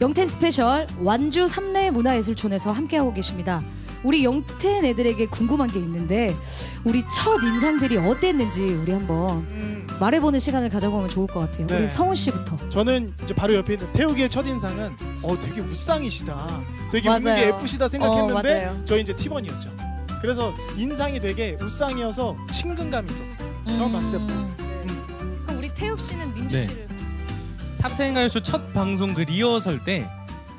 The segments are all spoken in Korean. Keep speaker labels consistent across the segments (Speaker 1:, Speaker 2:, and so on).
Speaker 1: 영텐 스페셜 완주 삼례 문화예술촌에서 함께하고 계십니다. 우리 영텐 애들에게 궁금한 게 있는데 우리 첫 인상들이 어땠는지 우리 한번
Speaker 2: 음,
Speaker 1: 말해보는 시간을 가져보면 좋을 것 같아요.
Speaker 2: 네.
Speaker 1: 우리 성훈 씨부터.
Speaker 2: 저는 이제 바로 옆에 있는 태욱이의 첫 인상은 어 되게 우상이시다. 되게 웃는 게
Speaker 1: 맞아요.
Speaker 2: 예쁘시다
Speaker 1: 어,
Speaker 2: 생각했는데
Speaker 1: 맞아요.
Speaker 2: 저희 이제 팀원이었죠. 그래서 인상이 되게 우상이어서 친근감이 있었어요. 처음 봤을 때부터.
Speaker 1: 음. 그럼 우리 태욱 씨는 민주
Speaker 3: 네.
Speaker 1: 씨를
Speaker 3: 탑텐 가요쇼 첫 방송 그 리허설 때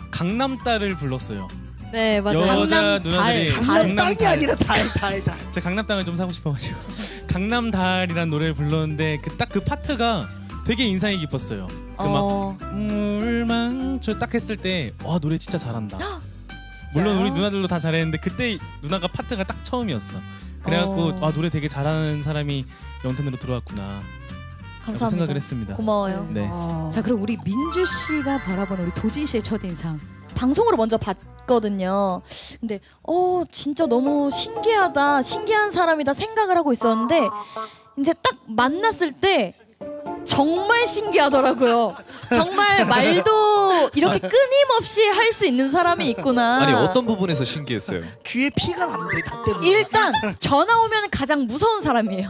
Speaker 3: 강남 딸을 불렀어요.
Speaker 4: 네 맞아요.
Speaker 3: 여자
Speaker 1: 강남
Speaker 3: 누나들이
Speaker 1: 달.
Speaker 5: 강남 땅이
Speaker 3: 달.
Speaker 5: 아니라 달 달 달.
Speaker 3: 제가 강남 땅을 좀 사고 싶어가지고 강남 달이란 노래를 불렀는데 그 딱 그 파트가 되게 인상이 깊었어요. 그막
Speaker 4: 어,
Speaker 3: 물망초 딱 했을 때와 노래 진짜 잘한다. 물론 우리 누나들도 다 잘했는데 그때 누나가 파트가 딱 처음이었어. 그래갖고
Speaker 4: 어.
Speaker 3: 아 노래 되게 잘하는 사람이 영텐으로 들어왔구나.
Speaker 4: 감사합니다.
Speaker 3: 생각을 했습니다.
Speaker 4: 고마워요.
Speaker 3: 네.
Speaker 1: 자 그럼 우리 민주 씨가 바라보는 우리 도진 씨의 첫 인상.
Speaker 4: 방송으로 먼저 봤거든요. 근데 어 진짜 너무 신기하다, 신기한 사람이다 생각을 하고 있었는데 이제 딱 만났을 때 정말 신기하더라고요. 정말 말도 이렇게 끊임없이 할 수 있는 사람이 있구나.
Speaker 6: 아니 어떤 부분에서 신기했어요?
Speaker 5: 귀에 피가 난대 나 때문에.
Speaker 4: 일단 전화 오면 가장 무서운 사람이에요.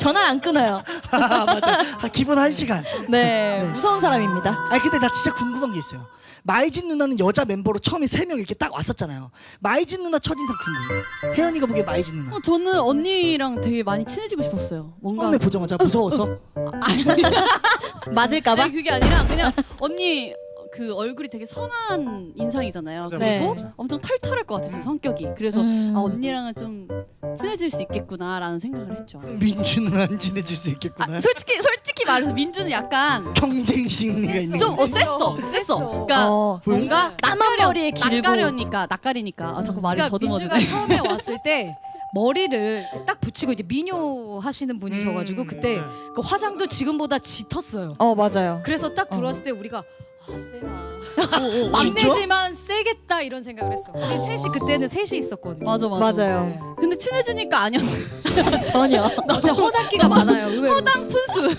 Speaker 4: 전화를 안 끊어요.
Speaker 5: 아, 맞아. 아, 기본 한 시간.
Speaker 4: 네, 무서운 사람입니다.
Speaker 5: 아 근데 나 진짜 궁금한 게 있어요. 마이진 누나는 여자 멤버로 처음에 세 명 이렇게 딱 왔었잖아요. 마이진 누나 첫 인상 궁금해. 혜연이가 보기에 마이진 누나.
Speaker 7: 어, 저는 언니랑 되게 많이 친해지고 싶었어요. 뭔가
Speaker 5: 처음에 보자마자 무서워서.
Speaker 4: 맞을까봐?
Speaker 7: 아니 그게 아니라 그냥 언니 그 얼굴이 되게 선한 인상이잖아요.
Speaker 2: 맞아,
Speaker 4: 네.
Speaker 7: 그리고
Speaker 2: 맞아.
Speaker 7: 엄청 털털할 것 같았어요 성격이. 그래서
Speaker 4: 음.
Speaker 7: 아, 언니랑은 좀 친해질 수 있겠구나라는 생각을 했죠.
Speaker 5: 민주 누나는 친해질 수 있겠구나.
Speaker 7: 아, 솔직히 솔직히 말해서 민주는 약간
Speaker 5: 경쟁 심리가 있는
Speaker 7: 좀. 어, 셌어, 셌어. 그러니까
Speaker 4: 어,
Speaker 7: 뭔가
Speaker 4: 까만 머리에 길고.
Speaker 7: 낯가려니까 낯가리니까 아, 자꾸 말을
Speaker 1: 그러니까. 민주가 처음에 왔을 때 머리를 딱 붙이고 이제 미녀 하시는 분이셔가지고
Speaker 2: 음,
Speaker 1: 그때
Speaker 2: 네.
Speaker 1: 그 화장도 지금보다 짙었어요.
Speaker 4: 어 맞아요.
Speaker 1: 그래서 딱 들어왔을 때 우리가 아 세다.
Speaker 5: 진짜?
Speaker 1: 막내지만 세 이런 생각을 했어. 우리 셋이 그때는 셋이 있었거든요.
Speaker 7: 맞아 맞아.
Speaker 4: 맞아요.
Speaker 7: 근데 친해지니까 아니었네.
Speaker 4: 전혀.
Speaker 1: 진짜 허당기가 많아요. 의외로.
Speaker 7: 허당 푼수.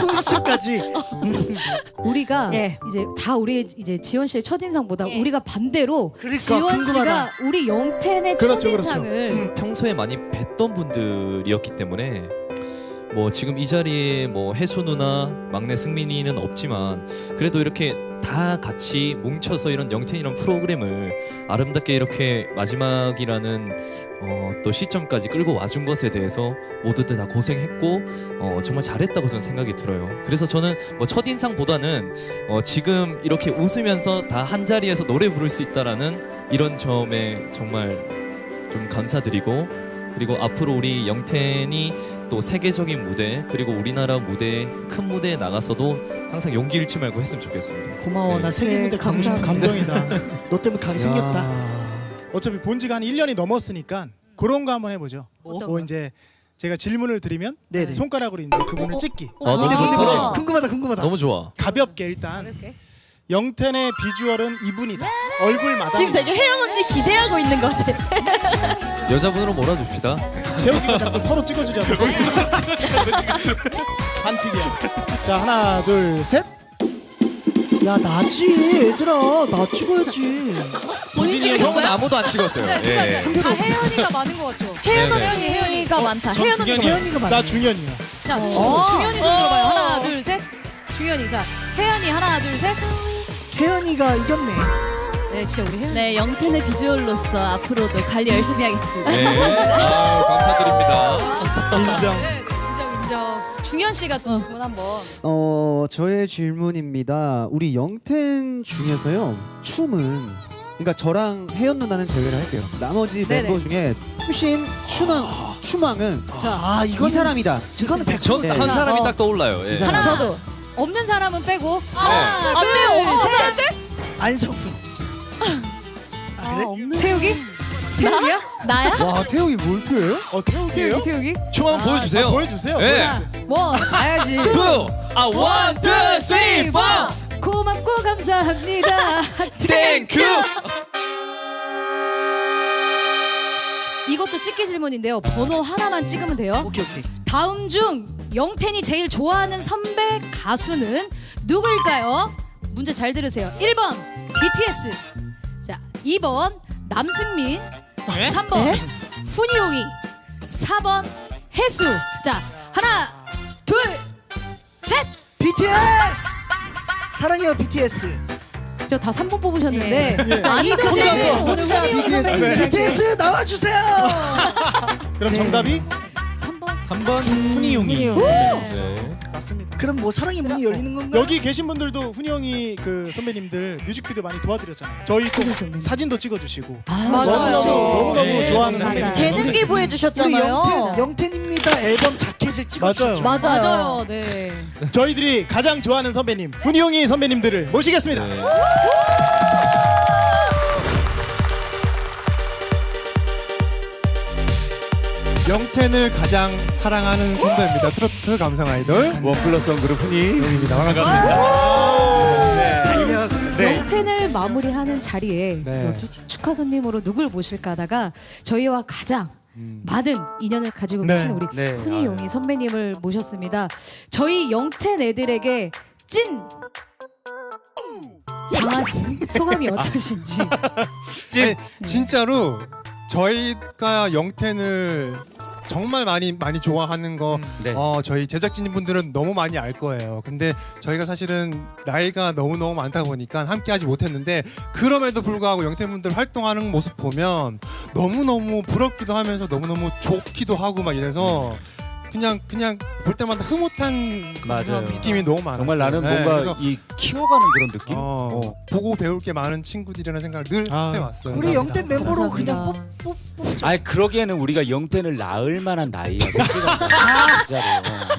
Speaker 5: 푼수까지.
Speaker 1: 우리가
Speaker 4: 예.
Speaker 1: 이제 다 우리 이제 지원 씨의 첫 인상보다
Speaker 7: 예.
Speaker 1: 우리가 반대로
Speaker 5: 그러니까
Speaker 1: 지원 씨가
Speaker 5: 궁금하다.
Speaker 1: 우리 영텐의
Speaker 2: 그렇죠,
Speaker 1: 첫
Speaker 2: 그렇죠.
Speaker 1: 인상을
Speaker 6: 평소에 많이 뵀던 분들이었기 때문에 뭐 지금 이 자리에 뭐 혜수 누나, 막내 승민이는 없지만 그래도 이렇게 다 같이 뭉쳐서 이런 영텐이란 프로그램을 아름답게 이렇게 마지막이라는 어, 또 시점까지 끌고 와준 것에 대해서 모두들 다 고생했고 어, 정말 잘했다고 저는 생각이 들어요. 그래서 저는 뭐 첫인상보다는 어, 지금 이렇게 웃으면서 다 한 자리에서 노래 부를 수 있다라는 이런 점에 정말 좀 감사드리고 그리고 앞으로 우리 영텐이 또 세계적인 무대 그리고 우리나라 무대 큰 무대에 나가서도 항상 용기 잃지 말고 했으면 좋겠습니다.
Speaker 5: 고마워.
Speaker 6: 네.
Speaker 5: 나 세계
Speaker 1: 네,
Speaker 5: 무대 가고 싶어.
Speaker 1: 감사합니다.
Speaker 2: 감동이다.
Speaker 5: 너 때문에 가게 생겼다.
Speaker 2: 어차피 본 지가 한 1년이 넘었으니까 그런 거 한번 해보죠.
Speaker 5: 뭐?
Speaker 2: 뭐 이제 제가 질문을 드리면
Speaker 5: 네네.
Speaker 2: 손가락으로 이제 그분을
Speaker 5: 어,
Speaker 2: 찍기.
Speaker 5: 어,
Speaker 6: 아,
Speaker 5: 근데
Speaker 6: 너무
Speaker 5: 근데
Speaker 6: 좋다.
Speaker 5: 근데 궁금하다 궁금하다.
Speaker 6: 너무 좋아.
Speaker 2: 가볍게 일단
Speaker 1: 이렇게
Speaker 2: 영텐의 비주얼은 이분이다. 얼굴마다.
Speaker 4: 지금 되게 혜영 언니 기대하고 있는 것 같아.
Speaker 6: 여자분으로 몰아줍시다.
Speaker 2: 태욱이가 자꾸 서로 찍어주잖아. 반칙이야. 자 하나 둘 셋.
Speaker 5: 야 나지 얘들아 나 찍어야지.
Speaker 7: 본인
Speaker 6: 형은
Speaker 7: 찍으셨어요?
Speaker 6: 아무도 안 찍었어요.
Speaker 7: 네,
Speaker 6: 예.
Speaker 7: 다 혜연이가 많은 것 같죠.
Speaker 4: 혜연
Speaker 6: 네네.
Speaker 4: 언니가 많다.
Speaker 2: 전
Speaker 4: 혜연 언니가
Speaker 2: 중현이야.
Speaker 5: 혜연이가 많네.
Speaker 2: 나 중현이야.
Speaker 1: 자
Speaker 4: 어.
Speaker 1: 주, 중현이 손 들어봐요.
Speaker 7: 어.
Speaker 1: 하나 둘 셋. 중현이 자 혜연이 하나 둘 셋.
Speaker 5: 혜연이가 이겼네.
Speaker 1: 네 진짜 우리 혜연이.
Speaker 7: 네, 영텐의 비주얼로서 앞으로도 관리 열심히 하겠습니다.
Speaker 6: 네. 아, 감사드립니다.
Speaker 2: 인정.
Speaker 1: 네, 인정 인정. 중현 씨가 또 질문 한번.
Speaker 8: 어 저의 질문입니다. 우리 영텐 중에서요 춤은 그러니까 저랑 혜연 누나는 제외를 할게요. 나머지
Speaker 1: 네네.
Speaker 8: 멤버 중에 춤신 추는 추망은 아이
Speaker 5: 이거는
Speaker 8: 사람이다.
Speaker 5: 이거는 백
Speaker 6: 전,
Speaker 8: 네.
Speaker 6: 한 사람이
Speaker 1: 어.
Speaker 6: 딱 떠올라요. 예.
Speaker 8: 이 사람.
Speaker 4: 저도.
Speaker 1: 없는 사람은 빼고.
Speaker 6: 네.
Speaker 1: 하나
Speaker 4: 안 돼요.
Speaker 1: 둘 셋.
Speaker 5: 안성훈. 아 그래?
Speaker 7: 없는
Speaker 1: 태욱이? 태욱이야?
Speaker 4: 나야?
Speaker 8: 와 태욱이 뭘 표해요?
Speaker 2: 어 태욱이에요?
Speaker 1: 태욱이?
Speaker 6: 춤 한번 보여주세요.
Speaker 2: 아, 보여주세요.
Speaker 6: 네.
Speaker 2: 보여주세요.
Speaker 1: 원.
Speaker 8: 가야지.
Speaker 6: 투, 아, 원, 투, 쓰리, 포.
Speaker 1: 고맙고 감사합니다.
Speaker 6: 땡큐.
Speaker 1: 이것도 찍기 질문인데요. 번호 하나만 찍으면 돼요.
Speaker 5: 오케이 오케이.
Speaker 1: 다음 중 영텐이 제일 좋아하는 선배 가수는 누구일까요? 문제 잘 들으세요. 1번 BTS. 자, 2번 남승민. 3번 훈이용이. 4번 해수. 자, 하나, 둘, 셋.
Speaker 5: BTS 사랑해요 BTS
Speaker 1: 저 다 3번 뽑으셨는데
Speaker 2: 예.
Speaker 1: 자, 아이돌
Speaker 2: 혼자서,
Speaker 1: 중에서 오늘
Speaker 5: 혼자
Speaker 1: 훈이용이
Speaker 2: 네.
Speaker 1: 선배님들에게
Speaker 5: BTS 나와주세요
Speaker 2: 그럼
Speaker 1: 네.
Speaker 2: 정답이
Speaker 1: 3번
Speaker 3: 3번 훈이용이.
Speaker 4: 훈이용이.
Speaker 6: 네.
Speaker 2: 맞습니다.
Speaker 5: 그럼 뭐 사랑의 문이 열리는 건가?
Speaker 2: 여기 계신 분들도 훈이 형이 그 선배님들 뮤직비디오 많이 도와드렸잖아요. 저희 또. 사진도 찍어주시고
Speaker 1: 아,
Speaker 4: 맞아요.
Speaker 2: 너무너무
Speaker 3: 네.
Speaker 2: 좋아하는
Speaker 1: 맞아요.
Speaker 2: 선배님.
Speaker 4: 재능 기부해
Speaker 5: 우리
Speaker 4: 주셨잖아요.
Speaker 5: 영텐 영텐입니다 앨범 자켓을 찍어주셨죠
Speaker 2: 맞아요.
Speaker 4: 맞아요.
Speaker 1: 맞아요. 네.
Speaker 2: 저희들이 가장 좋아하는 선배님 훈이 형이 선배님들을 모시겠습니다.
Speaker 6: 네.
Speaker 9: 영텐을 가장 사랑하는 선배입니다. 트로트 감성 아이돌 원 플러스 원 그룹 훈이 용입니다. 반갑습니다. 네.
Speaker 1: 영텐을 마무리하는 자리에
Speaker 9: 네.
Speaker 1: 또 축- 축하 손님으로 누굴 모실까 하다가 저희와 가장 많은 인연을 가지고
Speaker 2: 네.
Speaker 1: 계신 우리
Speaker 9: 네.
Speaker 1: 훈이 용이 선배님을 모셨습니다. 저희 영텐 애들에게 찐 장하신 소감이 어떠신지.
Speaker 9: 아니, 진짜로 저희가 영텐을 정말 많이 많이 좋아하는 거
Speaker 3: 네.
Speaker 9: 어, 저희 제작진 분들은 너무 많이 알 거예요. 근데 저희가 사실은 나이가 너무 너무 많다 보니까 함께 하지 못했는데 그럼에도 불구하고 영텐 분들 활동하는 모습 보면 너무 너무 부럽기도 하면서 너무 너무 좋기도 하고 막 이래서 그냥 그냥 볼 때마다 흐뭇한 그런
Speaker 10: 맞아요.
Speaker 9: 느낌이 너무 많았어요.
Speaker 10: 정말 나는
Speaker 9: 네,
Speaker 10: 뭔가 이 키워가는 그런 느낌?
Speaker 9: 어,
Speaker 10: 어.
Speaker 9: 보고 배울 게 많은 친구들이라는 생각을 늘
Speaker 2: 아,
Speaker 9: 해왔어요.
Speaker 5: 우리 영텐 멤버로
Speaker 1: 감사합니다.
Speaker 5: 그냥 뽑, 뽑, 뽑.
Speaker 10: 아니 그러기에는 우리가 영텐을 낳을 만한 나이야. 진짜로.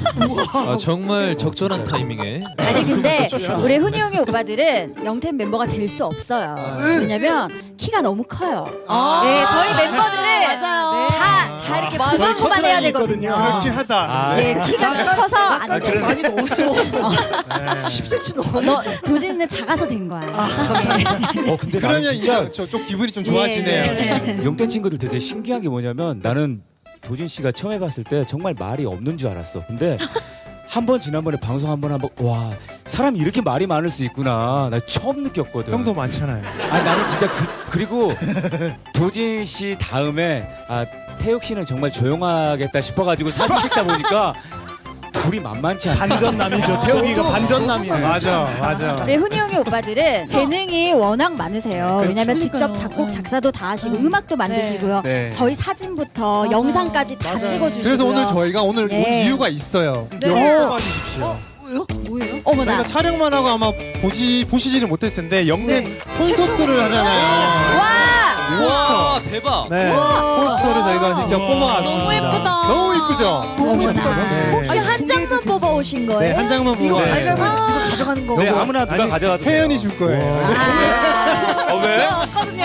Speaker 6: 아, 정말 적절한 타이밍에
Speaker 11: 아니 근데 우리 훈이 형의 오빠들은 영텐 멤버가 될 수 없어요. 왜냐면 키가 너무 커요.
Speaker 4: 아.
Speaker 11: 네, 저희 멤버들은
Speaker 4: 맞아요.
Speaker 11: 다, 다 이렇게
Speaker 2: 저희
Speaker 11: 고정고만 해야
Speaker 2: 커트라인이
Speaker 11: 되거든요.
Speaker 9: 그렇긴 하다.
Speaker 10: 아,
Speaker 11: 네, 키가 커서 안 돼.
Speaker 5: 좀 많이 넣었어 10cm 넣었네
Speaker 11: 너 도진이는 작아서 된 거야.
Speaker 10: 어 근데 나는
Speaker 9: 그러면
Speaker 10: 진짜
Speaker 9: 이제 저쪽 기분이 좀 좋아지네요.
Speaker 10: 영텐 친구들 되게 신기한 게 뭐냐면 나는 도진 씨가 처음 해봤을 때 정말 말이 없는 줄 알았어. 근데 한 번 지난번에 방송 한 번 한 번 와 사람이 이렇게 말이 많을 수 있구나. 나 처음 느꼈거든.
Speaker 9: 형도 많잖아요.
Speaker 10: 아니 나는 진짜 그, 그리고 도진 씨 다음에 아 태욱 씨는 정말 조용하겠다 싶어가지고 사진 찍다 보니까 둘이 만만치 않다.
Speaker 2: 반전남이죠. 태욱이가 반전남이에요.
Speaker 9: 맞아, 맞아.
Speaker 11: 네, 훈이 형의 오빠들은 재능이 워낙 많으세요. 왜냐면 직접. 작곡, 작사도 다 하시고 음악도 만드시고요.
Speaker 9: 네.
Speaker 11: 저희 사진부터
Speaker 1: 맞아.
Speaker 11: 영상까지 다
Speaker 2: 맞아요.
Speaker 11: 찍어주시고요.
Speaker 9: 그래서 오늘 저희가 오늘 온
Speaker 11: 네.
Speaker 9: 이유가 있어요.
Speaker 1: 네.
Speaker 9: 영화
Speaker 11: 어.
Speaker 9: 뽑아주십시오.
Speaker 1: 뭐예요?
Speaker 11: 어머나.
Speaker 9: 저희가 촬영만 하고 아마 보지 보시지는 못했을 텐데 영내
Speaker 1: 네.
Speaker 9: 콘서트를 하잖아요.
Speaker 11: 와!
Speaker 6: 와 대박.
Speaker 9: 네, 콘서트를 저희가 진짜 뽑아왔습니다.
Speaker 1: 너무 예쁘다.
Speaker 9: 너무 이쁘죠?
Speaker 5: 너무 예쁘다
Speaker 9: 네.
Speaker 11: 혹시 한 장만 뽑아 오신 거예요?
Speaker 9: 네, 한 장만 보고.
Speaker 5: 이거
Speaker 9: 네.
Speaker 5: 가위바위보에서 이거 가져가는
Speaker 10: 거네 아무나 누가 가져가도 돼요.
Speaker 9: 혜연이 줄 거예요.
Speaker 11: 아,
Speaker 10: 어 왜?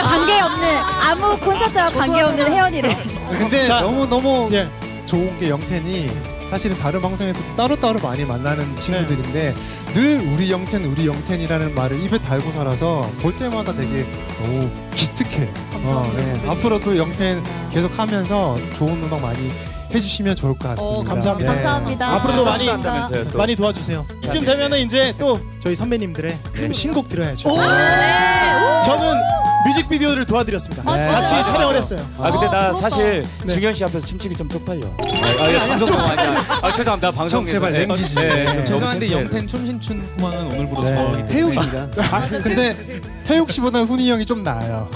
Speaker 11: 관계 없는 아무 콘서트와 관계 없는 혜연이를
Speaker 9: 근데
Speaker 2: 자,
Speaker 9: 너무 너무
Speaker 2: 예.
Speaker 9: 좋은 게 영텐이 사실은 다른 방송에서 따로따로 많이 만나는 친구들인데 늘 우리 영텐 우리 영텐이라는 말을 입에 달고 살아서 볼 때마다 되게 너무 기특해.
Speaker 5: 감사합니다,
Speaker 9: 네.
Speaker 5: 선배님.
Speaker 9: 앞으로도 영텐 계속 하면서 좋은 음악 많이 해주시면 좋을 것 같습니다.
Speaker 2: 어, 감사합니다.
Speaker 9: 네.
Speaker 1: 감사합니다.
Speaker 2: 앞으로도 많이
Speaker 10: 한다면서요, 또.
Speaker 2: 많이 도와주세요. 이쯤 되면은 이제 또 저희 선배님들의 그 신곡 들어야죠. 저는 뮤직비디오를 도와드렸습니다.
Speaker 1: 아, 진짜요?
Speaker 2: 같이 촬영을 했어요.
Speaker 10: 아 근데 나
Speaker 1: 부럽다.
Speaker 10: 사실
Speaker 2: 네.
Speaker 10: 중현 씨 앞에서 춤추기 좀 쪽팔려. 아, 아, 방송 아니야. 아 죄송합니다. 방송
Speaker 9: 제발 냉기지.
Speaker 3: 죄송한데 영텐 춤신춘망은 오늘부로
Speaker 9: 네.
Speaker 3: 저기
Speaker 8: 태욱입니다.
Speaker 9: 아, 근데 태욱 씨보다 훈이 형이 좀 나아요.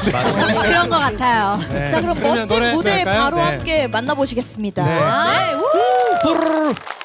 Speaker 11: 그런 것 같아요.
Speaker 9: 네.
Speaker 4: 자 그럼
Speaker 9: 그러면
Speaker 4: 멋진
Speaker 9: 노래
Speaker 4: 무대? 바로
Speaker 9: 네.
Speaker 4: 함께 만나보시겠습니다.
Speaker 9: 네.
Speaker 1: 네. 우!